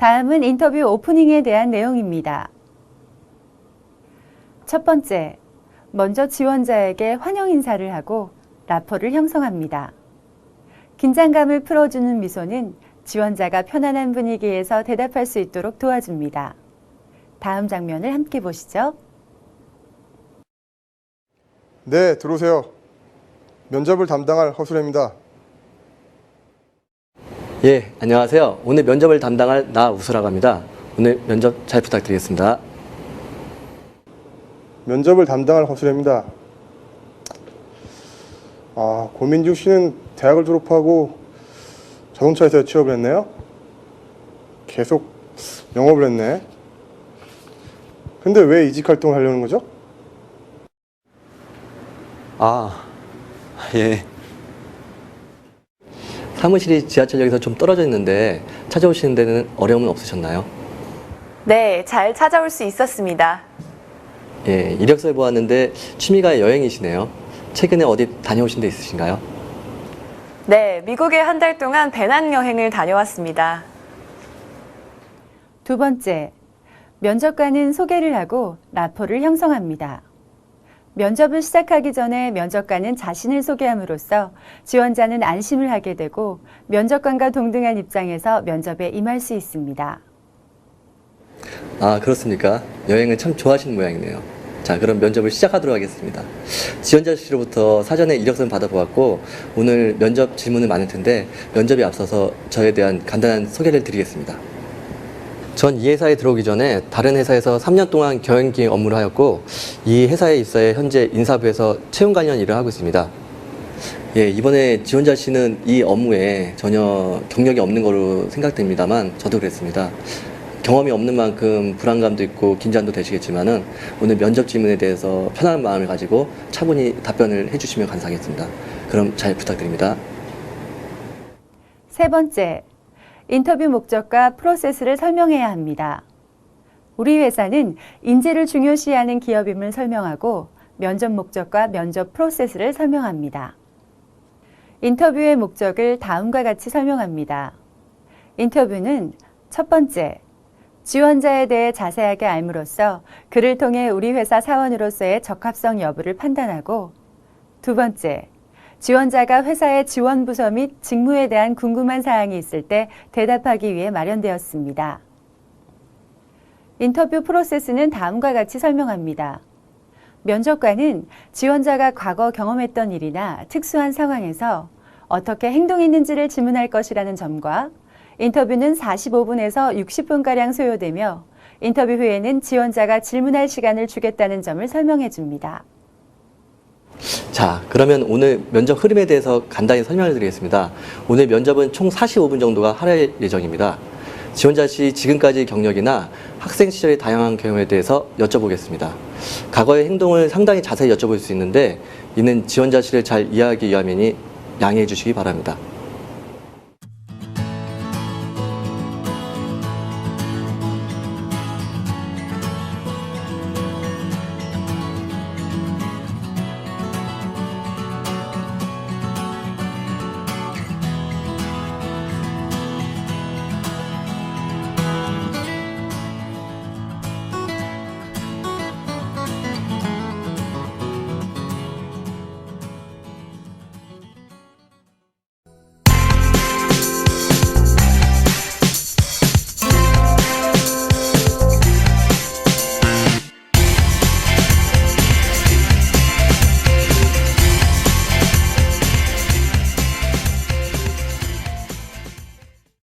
다음은 인터뷰 오프닝에 대한 내용입니다. 첫 번째, 먼저 지원자에게 환영 인사를 하고 라포를 형성합니다. 긴장감을 풀어주는 미소는 지원자가 편안한 분위기에서 대답할 수 있도록 도와줍니다. 다음 장면을 함께 보시죠. 네, 들어오세요. 면접을 담당할 허수래입니다. 예, 안녕하세요. 오늘 면접을 담당할 나우수라고 합니다. 오늘 면접 잘 부탁드리겠습니다. 면접을 담당할 허수래입니다. 아, 고민중 씨는 대학을 졸업하고 자동차에서 취업을 했네요. 계속 영업을 했네. 근데 왜 이직 활동을 하려는 거죠? 아, 예. 사무실이 지하철역에서 좀 떨어져 있는데 찾아오시는 데는 어려움은 없으셨나요? 네, 잘 찾아올 수 있었습니다. 예, 이력서에 보았는데 취미가 여행이시네요. 최근에 어디 다녀오신 데 있으신가요? 네, 미국에 한 달 동안 배낭 여행을 다녀왔습니다. 두 번째, 면접관은 소개를 하고 라포를 형성합니다. 면접을 시작하기 전에 면접관은 자신을 소개함으로써 지원자는 안심을 하게 되고 면접관과 동등한 입장에서 면접에 임할 수 있습니다. 아, 그렇습니까? 여행을 참 좋아하시는 모양이네요. 자, 그럼 면접을 시작하도록 하겠습니다. 지원자 씨로부터 사전에 이력서를 받아보았고, 오늘 면접 질문은 많을 텐데, 면접에 앞서서 저에 대한 간단한 소개를 드리겠습니다. 전 이 회사에 들어오기 전에 다른 회사에서 3년 동안 경영기획 업무를 하였고, 이 회사에 입사해 현재 인사부에서 채용 관련 일을 하고 있습니다. 예, 이번에 지원자 씨는 이 업무에 전혀 경력이 없는 거로 생각됩니다만, 저도 그랬습니다. 경험이 없는 만큼 불안감도 있고 긴장도 되시겠지만은 오늘 면접 질문에 대해서 편안한 마음을 가지고 차분히 답변을 해주시면 감사하겠습니다. 그럼 잘 부탁드립니다. 세 번째, 인터뷰 목적과 프로세스를 설명해야 합니다. 우리 회사는 인재를 중요시하는 기업임을 설명하고 면접 목적과 면접 프로세스를 설명합니다. 인터뷰의 목적을 다음과 같이 설명합니다. 인터뷰는 첫 번째, 지원자에 대해 자세하게 알므로써 그를 통해 우리 회사 사원으로서의 적합성 여부를 판단하고 두 번째, 지원자가 회사의 지원 부서 및 직무에 대한 궁금한 사항이 있을 때 대답하기 위해 마련되었습니다. 인터뷰 프로세스는 다음과 같이 설명합니다. 면접관은 지원자가 과거 경험했던 일이나 특수한 상황에서 어떻게 행동했는지를 질문할 것이라는 점과 인터뷰는 45분에서 60분가량 소요되며 인터뷰 후에는 지원자가 질문할 시간을 주겠다는 점을 설명해 줍니다. 자, 그러면 오늘 면접 흐름에 대해서 간단히 설명을 드리겠습니다. 오늘 면접은 총 45분 정도가 할애할 예정입니다. 지원자 씨 지금까지 경력이나 학생 시절의 다양한 경험에 대해서 여쭤보겠습니다. 과거의 행동을 상당히 자세히 여쭤볼 수 있는데 이는 지원자 씨를 잘 이해하기 위함이니 양해해 주시기 바랍니다.